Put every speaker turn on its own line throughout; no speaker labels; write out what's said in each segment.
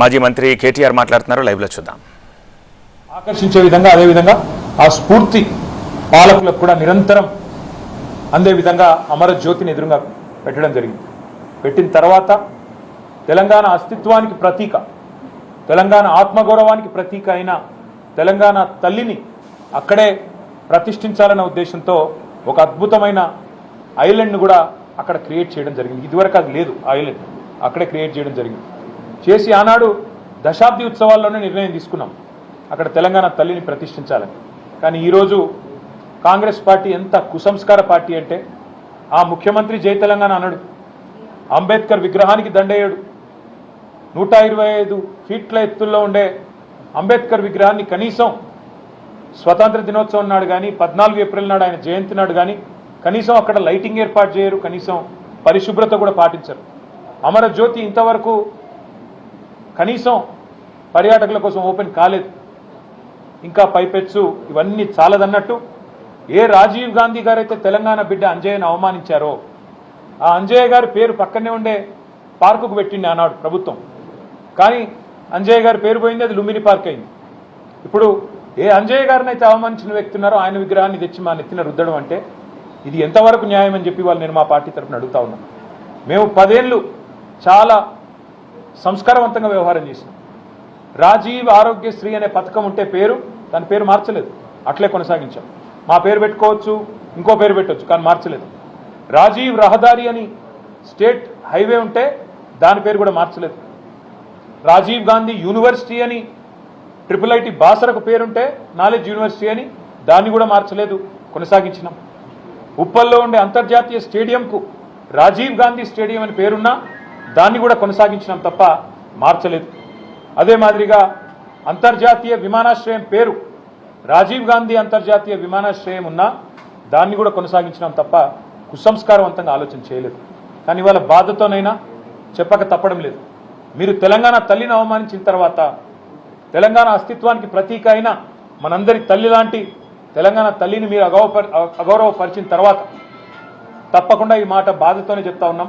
మాజీ మంత్రి కేటీఆర్ మాట్లాడుతున్నారు. లైవ్లో చూద్దాం.
ఆకర్షించే విధంగా అదేవిధంగా ఆ స్ఫూర్తి పాలకులకు కూడా నిరంతరం అందే విధంగా అమర జ్యోతిని ఎదురుగా పెట్టడం జరిగింది. పెట్టిన తర్వాత తెలంగాణ అస్తిత్వానికి ప్రతీక తెలంగాణ ఆత్మగౌరవానికి ప్రతీక అయిన తెలంగాణ తల్లిని అక్కడే ప్రతిష్ఠించాలన్న ఉద్దేశంతో ఒక అద్భుతమైన ఐలండ్ను కూడా అక్కడ క్రియేట్ చేయడం జరిగింది. ఇదివరకు అది లేదు ఐలండ్ అక్కడే క్రియేట్ చేయడం జరిగింది. చేసి ఆనాడు దశాబ్ది ఉత్సవాల్లోనే నిర్ణయం తీసుకున్నాం. అక్కడ తెలంగాణ తల్లిని ప్రతిష్ఠించాలని. కానీ ఈరోజు కాంగ్రెస్ పార్టీ ఎంత కుసంస్కార పార్టీ అంటే ఆ ముఖ్యమంత్రి జై తెలంగాణ అన్నాడు. అంబేద్కర్ విగ్రహానికి దండేయడు నూట ఇరవై ఐదు ఫీట్ల ఎత్తుల్లో ఉండే అంబేద్కర్ విగ్రహాన్ని కనీసం స్వతంత్ర దినోత్సవం నాడు కానీ పద్నాలుగు ఏప్రిల్ నాడు ఆయన జయంతి నాడు కానీ కనీసం అక్కడ లైటింగ్ ఏర్పాటు చేయరు కనీసం పరిశుభ్రత కూడా పాటించరు. అమరజ్యోతి ఇంతవరకు కనీసం పర్యాటకుల కోసం ఓపెన్ కాలేదు. ఇంకా పైపెచ్చు ఇవన్నీ చాలదన్నట్టు ఏ రాజీవ్ గాంధీ గారైతే తెలంగాణ బిడ్డ అంజయ్యను అవమానించారో ఆ అంజయ్య గారి పేరు పక్కనే ఉండే పార్కుకు పెట్టింది ఆనాడు ప్రభుత్వం. కానీ అంజయ్య గారి పేరు పోయింది అది లుంబిని పార్క్ అయింది. ఇప్పుడు ఏ అంజయ్య గారిని అయితే అవమానించిన వ్యక్తి ఉన్నారో ఆయన విగ్రహాన్ని తెచ్చి మా నెత్తిన రుద్దడం అంటే ఇది ఎంతవరకు న్యాయం అని చెప్పి వాళ్ళు నేను మా పార్టీ తరఫున అడుగుతా ఉన్నాను మేము పదేళ్ళు చాలా సంస్కారవంతంగా వ్యవహారం చేసింది. రాజీవ్ ఆరోగ్యశ్రీ అనే పథకం ఉంటే పేరు దాని పేరు మార్చలేదు. అట్లే కొనసాగించాం. మా పేరు పెట్టుకోవచ్చు ఇంకో పేరు పెట్టవచ్చు కానీ మార్చలేదు. రాజీవ్ రహదారి అని స్టేట్ హైవే ఉంటే దాని పేరు కూడా మార్చలేదు. రాజీవ్ గాంధీ యూనివర్సిటీ అని ట్రిపుల్ ఐటి బాసరకు పేరుంటే నాలెడ్జ్ యూనివర్సిటీ అని దాన్ని కూడా మార్చలేదు కొనసాగించినాం. ఉప్పల్లో ఉండే అంతర్జాతీయ స్టేడియంకు రాజీవ్ గాంధీ స్టేడియం అని పేరున్నా దాన్ని కూడా కొనసాగించినాం తప్ప మార్చలేదు. అదే మాదిరిగా అంతర్జాతీయ విమానాశ్రయం పేరు రాజీవ్ గాంధీ అంతర్జాతీయ విమానాశ్రయం ఉన్నా దాన్ని కూడా కొనసాగించినాం తప్ప కుసంస్కారవంతంగా ఆలోచన చేయలేదు. కానీ ఇవాళ బాధతోనైనా చెప్పక తప్పడం లేదు. మీరు తెలంగాణ తల్లిని అవమానించిన తర్వాత తెలంగాణ అస్తిత్వానికి ప్రతీక అయిన మనందరి తల్లి లాంటి తెలంగాణ తల్లిని మీరు అగౌరవపరి అగౌరవపరిచిన తర్వాత తప్పకుండా ఈ మాట బాధతోనే చెప్తా ఉన్నాం.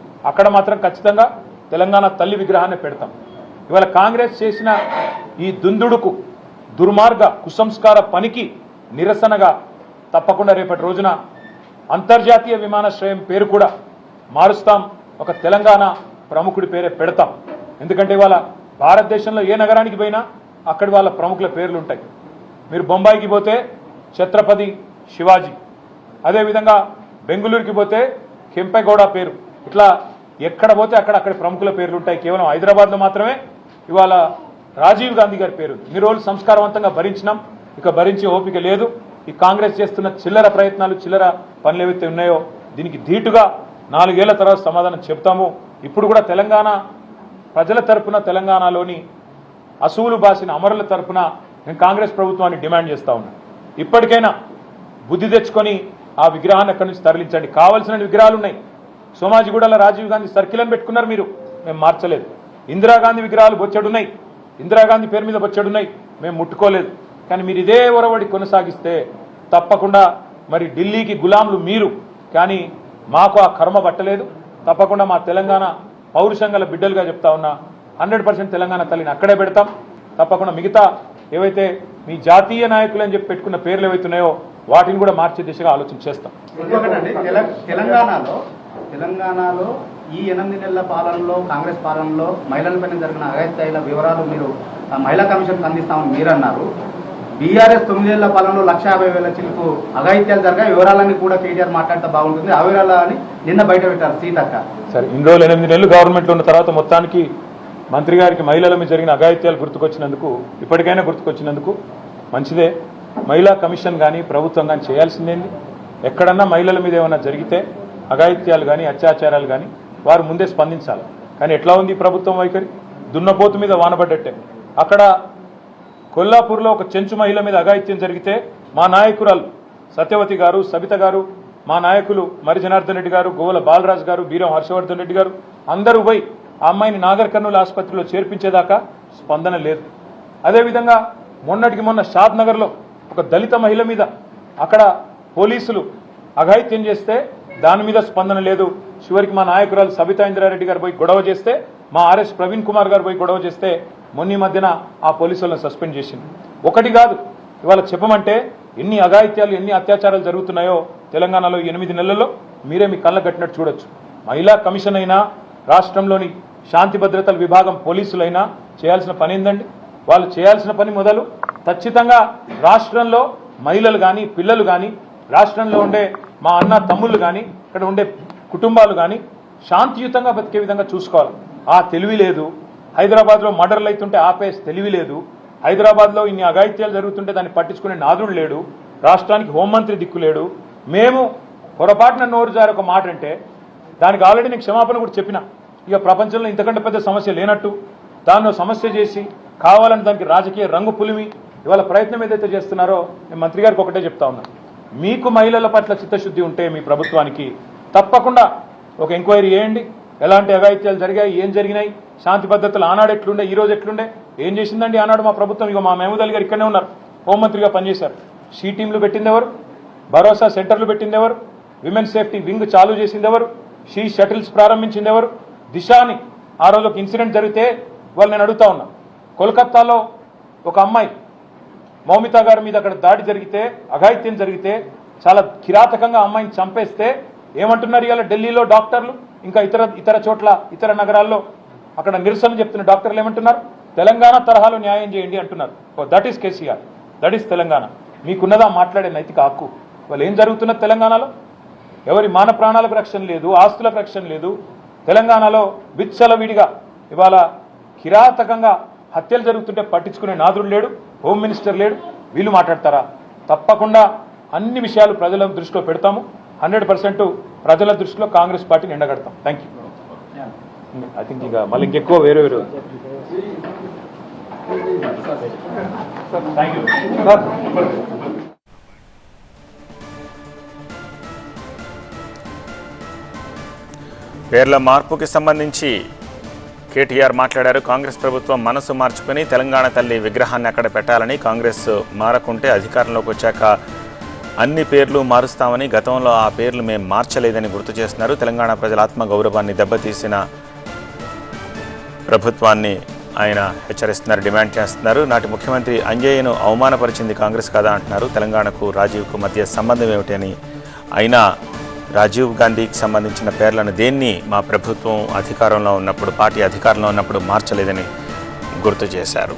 అక్కడ మాత్రం ఖచ్చితంగా తెలంగాణ తల్లి విగ్రహాన్ని పెడతాం. ఇవాళ కాంగ్రెస్ చేసిన ఈ దుందుడుకు దుర్మార్గ కుసంస్కార పనికి నిరసనగా తప్పకుండా రేపటి రోజున అంతర్జాతీయ విమానాశ్రయం పేరు కూడా మారుస్తాం. ఒక తెలంగాణ ప్రముఖుడి పేరే పెడతాం. ఎందుకంటే ఇవాళ భారతదేశంలో ఏ నగరానికి పోయినా అక్కడి వాళ్ళ ప్రముఖుల పేర్లు ఉంటాయి మీరు బొంబాయికి పోతే ఛత్రపతి శివాజీ. అదేవిధంగా బెంగళూరుకి పోతే కెంపెగౌడ పేరు. ఇట్లా ఎక్కడ పోతే అక్కడ అక్కడ ప్రముఖుల పేర్లు ఉంటాయి కేవలం హైదరాబాద్లో మాత్రమే. ఇవాళ రాజీవ్ గాంధీ గారి పేరు. ఈ రోజు సంస్కారవంతంగా భరించినాం. ఇక భరించే ఓపిక లేదు. ఈ కాంగ్రెస్ చేస్తున్న చిల్లర ప్రయత్నాలు చిల్లర పనులు ఏవైతే ఉన్నాయో దీనికి ధీటుగా నాలుగేళ్ళ తర్వాత సమాధానం చెప్తాము ఇప్పుడు కూడా తెలంగాణ ప్రజల తరఫున తెలంగాణలోని అసూలు బాసిన అమరుల తరఫున నేను కాంగ్రెస్ ప్రభుత్వాన్ని డిమాండ్ చేస్తా ఉన్నా. ఇప్పటికైనా బుద్ధి తెచ్చుకొని ఆ విగ్రహాన్ని అక్కడి నుంచి తరలించండి. కావలసిన విగ్రహాలు ఉన్నాయి సోమాజిగూడలో రాజీవ్ గాంధీ సర్కిల్ అని పెట్టుకున్నారు మీరు. మేము మార్చలేదు. ఇందిరాగాంధీ విగ్రహాలు బొచ్చడున్నాయి. ఇందిరాగాంధీ పేరు మీద బొచ్చడున్నాయి. మేము ముట్టుకోలేదు. కానీ మీరు ఇదే ఒరవడి కొనసాగిస్తే తప్పకుండా మరి ఢిల్లీకి గులాంలు మీరు. కానీ మాకు ఆ కర్మ పట్టలేదు. తప్పకుండా మా తెలంగాణ పౌరుషంగల బిడ్డలుగా చెప్తా ఉన్నా హండ్రెడ్ పర్సెంట్ తెలంగాణ తల్లిని అక్కడే పెడతాం. తప్పకుండా మిగతా ఏవైతే మీ జాతీయ నాయకులు అని చెప్పి పెట్టుకున్న పేర్లు ఏవైతున్నాయో వాటిని కూడా మార్చే దిశగా ఆలోచన చేస్తాం.
తెలంగాణలో తెలంగాణలో ఈ ఎనిమిది నెలల పాలనలో కాంగ్రెస్ పాలనలో మహిళలపైన జరిగిన అఘాయిత్యాల వివరాలు మీరు ఆ మహిళా కమిషన్ అందిస్తామని మీరన్నారు. బీఆర్ఎస్ తొమ్మిదేళ్ళ పాలనలో లక్ష యాభై వేల చిలుకు అఘాయిత్యాలు జరగా వివరాలన్నీ కూడా కేటీఆర్ మాట్లాడితే బాగుంటుంది. ఆ వివరాలని నిన్న బయట పెట్టారు సీతక్క.
సరే ఇన్ని రోజులు ఎనిమిది నెలలు గవర్నమెంట్లో ఉన్న తర్వాత మొత్తానికి మంత్రి గారికి మహిళల మీద జరిగిన అఘాయిత్యాలు గుర్తుకొచ్చినందుకు ఇప్పటికైనా గుర్తుకొచ్చినందుకు మంచిదే. మహిళా కమిషన్ కానీ ప్రభుత్వం కానీ చేయాల్సిందేంది? ఎక్కడన్నా మహిళల మీద ఏమైనా జరిగితే అఘాయిత్యాలు కానీ అత్యాచారాలు కానీ వారు ముందే స్పందించాలి. కానీ ఎట్లా ఉంది ప్రభుత్వం వైఖరి? దున్నపోతు మీద వానబడ్డట్టే. అక్కడ కొల్లాపూర్లో ఒక చెంచు మహిళ మీద అఘాయిత్యం జరిగితే మా నాయకురాలు సత్యవతి గారు సబిత గారు మా నాయకులు మరి జనార్దన్ రెడ్డి గారు గోవల బాలరాజు గారు బీరం హర్షవర్ధన్ రెడ్డి గారు అందరూ పోయి ఆ అమ్మాయిని నాగర్ కర్నూలు ఆసుపత్రిలో చేర్పించేదాకా స్పందన లేదు. అదేవిధంగా మొన్నటికి మొన్న షాద్ నగర్లో ఒక దళిత మహిళ మీద అక్కడ పోలీసులు అఘాయిత్యం చేస్తే దాని మీద స్పందన లేదు. చివరికి మా నాయకురాలు సబితా ఇంద్రారెడ్డి గారు పోయి గొడవ చేస్తే మా ఆర్ఎస్ ప్రవీణ్ కుమార్ గారు పోయి గొడవ చేస్తే మొన్న మధ్యన ఆ పోలీసులను సస్పెండ్ చేసింది. ఒకటి కాదు ఇవాళ చెప్పమంటే ఎన్ని అఘాయిత్యాలు ఎన్ని అత్యాచారాలు జరుగుతున్నాయో తెలంగాణలో ఎనిమిది నెలల్లో మీరే మీ కళ్ళ కట్టినట్టు చూడొచ్చు. మహిళా కమిషన్ అయినా రాష్ట్రంలోని శాంతి భద్రతల విభాగం పోలీసులైనా చేయాల్సిన పని ఏందండి? వాళ్ళు చేయాల్సిన పని మొదలు ఖచ్చితంగా రాష్ట్రంలో మహిళలు కానీ పిల్లలు కానీ రాష్ట్రంలో ఉండే మా అన్న తమ్ముళ్ళు కానీ ఇక్కడ ఉండే కుటుంబాలు కానీ శాంతియుతంగా బతికే విధంగా చూసుకోవాలి. ఆ తెలివి లేదు. హైదరాబాద్లో మర్డర్లు అవుతుంటే ఆపే తెలివి లేదు. హైదరాబాద్లో ఇన్ని అఘాయిత్యాలు జరుగుతుంటే దాన్ని పట్టించుకునే నాదుడు లేడు. రాష్ట్రానికి హోంమంత్రి దిక్కు లేడు. మేము పొరపాటున నోరు జారి ఒక మాట అంటే దానికి ఆల్రెడీ నేను క్షమాపణ కూడా చెప్పిన. ఇక ప్రపంచంలో ఇంతకంటే పెద్ద సమస్య లేనట్టు. దాన్ని సమస్య చేసి కావాలని దానికి రాజకీయ రంగు పులిమి ఇవాళ ప్రయత్నం ఏదైతే చేస్తున్నారో నేను మంత్రి గారికి ఒకటే చెప్తా ఉన్నాను మీకు మహిళల పట్ల చిత్తశుద్ధి ఉంటే మీ ప్రభుత్వానికి తప్పకుండా ఒక ఎంక్వైరీ చేయండి. ఎలాంటి అఘాయిత్యాలు జరిగాయి ఏం జరిగినాయి శాంతి పద్ధతులు ఆనాడు ఎట్లుండే ఈ రోజు ఎట్లుండే ఏం చేసిందండి ఆనాడు మా ప్రభుత్వం? ఇక మా మహమూద్ అలీ గారు ఇక్కడనే ఉన్నారు. హోంమంత్రిగా పనిచేశారు. షీ టీంలు పెట్టింది ఎవరు భరోసా సెంటర్లు పెట్టింది ఎవరు విమెన్ సేఫ్టీ వింగ్ చాలు చేసింది ఎవరు షీ షటిల్స్ ప్రారంభించింది ఎవరు దిశాని ఆ రోజు ఒక ఇన్సిడెంట్ జరిగితే వాళ్ళు నేను అడుగుతా ఉన్నా. కోల్కత్తాలో ఒక అమ్మాయి మౌమిత గారి మీద అక్కడ దాడి జరిగితే అఘాయిత్యం జరిగితే చాలా కిరాతకంగా అమ్మాయిని చంపేస్తే ఏమంటున్నారు ఇవాళ ఢిల్లీలో డాక్టర్లు? ఇంకా ఇతర ఇతర చోట్ల ఇతర నగరాల్లో? అక్కడ నిరసన చెప్తున్న డాక్టర్లు ఏమంటున్నారు? తెలంగాణ తరహాలో న్యాయం చేయండి అంటున్నారు. That is KCR. That is Telangana. మీకున్నదా మాట్లాడే నైతిక హక్కు? వాళ్ళు ఏం జరుగుతున్నది తెలంగాణలో? ఎవరి మాన ప్రాణాలకు రక్షణ లేదు ఆస్తులకు రక్షణ లేదు. తెలంగాణలో విచ్చలవిడిగా ఇవాళ కిరాతకంగా హత్యలు జరుగుతుంటే పట్టించుకునే నాదుడు లేడు హోమ్ మినిస్టర్ లేడు. వీళ్ళు మాట్లాడతారా? తప్పకుండా అన్ని విషయాలు ప్రజల దృష్టిలో పెడతాము. హండ్రెడ్ పర్సెంట్ ప్రజల దృష్టిలో కాంగ్రెస్ పార్టీని ఎండగడతాం. థ్యాంక్ యూ ఐ థింక్ ఇక మళ్ళీ ఇంకెక్కువ వేరే వేరే థ్యాంక్ యూ
పేర్ల మార్పుకి సంబంధించి కేటీఆర్ మాట్లాడారు. కాంగ్రెస్ ప్రభుత్వం మనసు మార్చుకుని తెలంగాణ తల్లి విగ్రహాన్ని అక్కడ పెట్టాలని కాంగ్రెస్ మారకుంటే అధికారంలోకి వచ్చాక అన్ని పేర్లు మారుస్తామని గతంలో ఆ పేర్లు మేము మార్చలేదని గుర్తు చేస్తున్నారు. తెలంగాణ ప్రజల ఆత్మగౌరవాన్ని దెబ్బతీసిన ప్రభుత్వాన్ని ఆయన హెచ్చరిస్తున్నారు డిమాండ్ చేస్తున్నారు. నాటి ముఖ్యమంత్రి అంజయ్యను అవమానపరిచింది కాంగ్రెస్ కదా అంటున్నారు. తెలంగాణకు రాజీవ్కు మధ్య సంబంధం ఏమిటని అయినా రాజీవ్ గాంధీకి సంబంధించిన పేర్లను దేన్ని మా ప్రభుత్వం అధికారంలో ఉన్నప్పుడు పార్టీ అధికారంలో ఉన్నప్పుడు మార్చలేదని గుర్తు చేశారు.